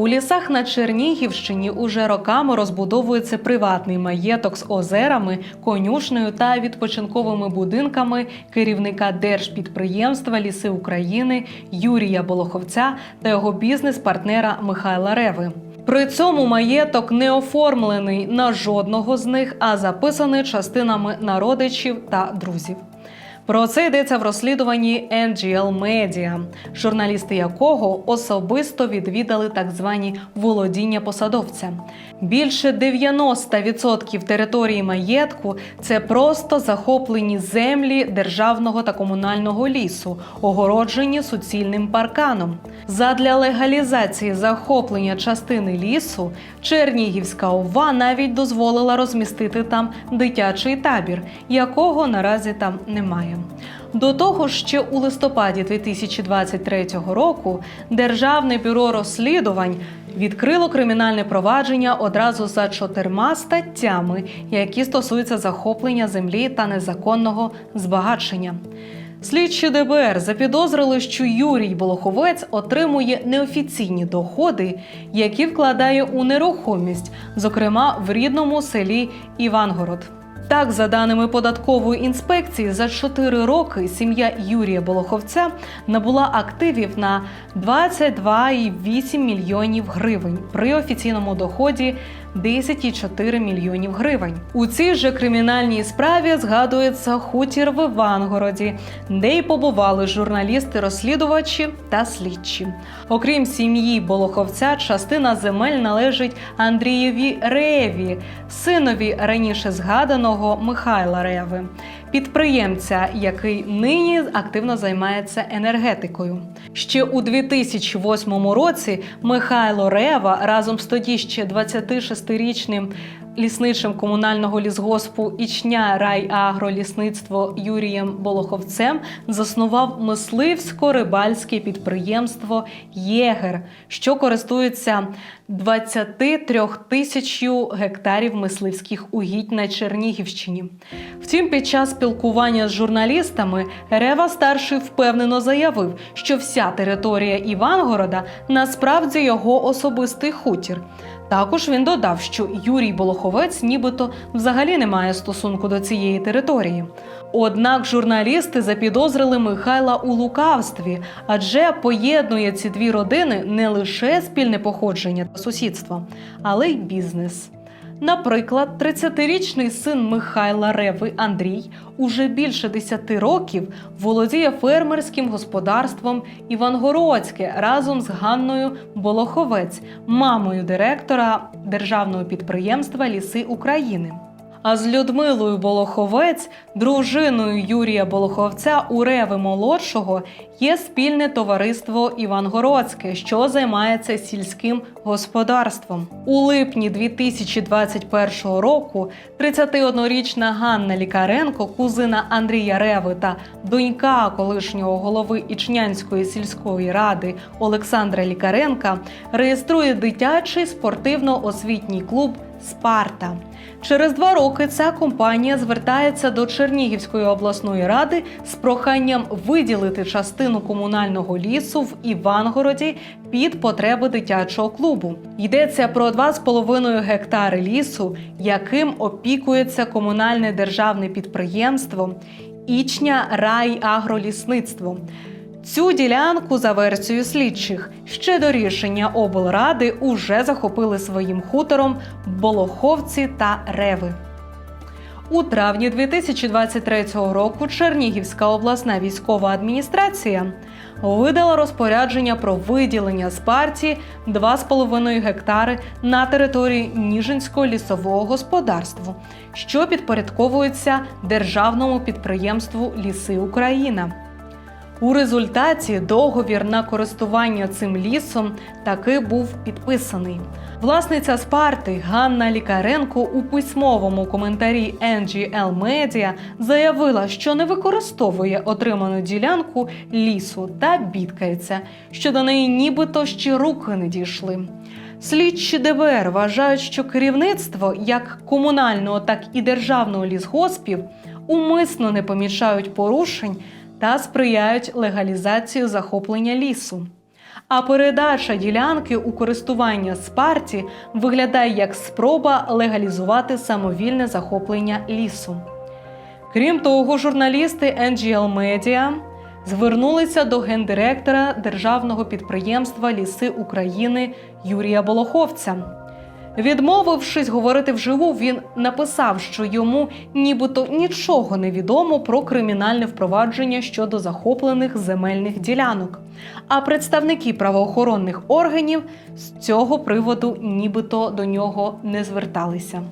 У лісах на Чернігівщині уже роками розбудовується приватний маєток з озерами, конюшнею та відпочинковими будинками керівника держпідприємства Ліси України Юрія Болоховця та його бізнес-партнера Михайла Реви. При цьому маєток не оформлений на жодного з них, а записаний частинами на родичів та друзів. Про це йдеться в розслідуванні NGL Media, журналісти якого особисто відвідали так звані володіння посадовця. Більше 90% території маєтку це просто захоплені землі державного та комунального лісу, огороджені суцільним парканом. Задля легалізації захоплення частини лісу Чернігівська ОВА навіть дозволила розмістити там дитячий табір, якого наразі там немає. До того ж, ще у листопаді 2023 року Державне бюро розслідувань відкрило кримінальне провадження одразу за чотирма статтями, які стосуються захоплення землі та незаконного збагачення. Слідчі ДБР запідозрили, що Юрій Болоховець отримує неофіційні доходи, які вкладає у нерухомість, зокрема в рідному селі Івангород. Так, за даними податкової інспекції, за 4 роки сім'я Юрія Болоховця набула активів на 22,8 мільйонів гривень при офіційному доході 10,4 мільйонів гривень. У цій же кримінальній справі згадується хутір в Івангороді, де й побували журналісти-розслідувачі та слідчі. Окрім сім'ї Болоховця, частина земель належить Андрієві Реві, синові раніше згаданого Михайла Реви, підприємця, який нині активно займається енергетикою. Ще у 2008 році Михайло Рева разом з тоді ще 26-річним лісничим комунального лісгоспу Ічня райагролісництво Юрієм Болоховцем заснував мисливсько-рибальське підприємство Єгер, що користується 23 тисячю гектарів мисливських угідь на Чернігівщині. Втім, під час спілкування з журналістами Рева старший впевнено заявив, що вся територія Івангорода насправді його особистий хутір. Також він додав, що Юрій Болоховець нібито взагалі не має стосунку до цієї території. Однак журналісти запідозрили Михайла у лукавстві, адже поєднує ці дві родини не лише спільне походження та сусідство, але й бізнес. Наприклад, 30-річний син Михайла Реви Андрій уже більше 10 років володіє фермерським господарством Івангородське разом з Ганною Болоховець, мамою директора державного підприємства Ліси України. А з Людмилою Болоховець, дружиною Юрія Болоховця у Реви молодшого, є спільне товариство Івангородське, що займається сільським господарством. У липні 2021 року 31-річна Ганна Лікаренко, кузина Андрія Реви та донька колишнього голови Ічнянської сільської ради Олександра Лікаренка реєструє дитячий спортивно-освітній клуб Спарта. Через два роки ця компанія звертається до Чернігівської обласної ради з проханням виділити частину комунального лісу в Івангороді під потреби дитячого клубу. Йдеться про 2,5 гектари лісу, яким опікується комунальне державне підприємство Ічня райагролісництво. Цю ділянку за версією слідчих ще до рішення облради уже захопили своїм хутором Болоховці та Реви. У травні 2023 року Чернігівська обласна військова адміністрація видала розпорядження про виділення з партії 2,5 гектари на території Ніжинського лісового господарства, що підпорядковується державному підприємству Ліси Україна. У результаті договір на користування цим лісом таки був підписаний. Власниця Спарти Ганна Лікаренко у письмовому коментарі NGL Media заявила, що не використовує отриману ділянку лісу та бідкається, що до неї нібито ще руки не дійшли. Слідчі ДБР вважають, що керівництво як комунального, так і державного лісгоспів умисно не помічають порушень та сприяють легалізації захоплення лісу. А передача ділянки у користування Спарті виглядає як спроба легалізувати самовільне захоплення лісу. Крім того, журналісти NGL Media звернулися до гендиректора державного підприємства Ліси України Юрія Болоховця. Відмовившись говорити вживу, він написав, що йому нібито нічого не відомо про кримінальне впровадження щодо захоплених земельних ділянок. А представники правоохоронних органів з цього приводу нібито до нього не зверталися.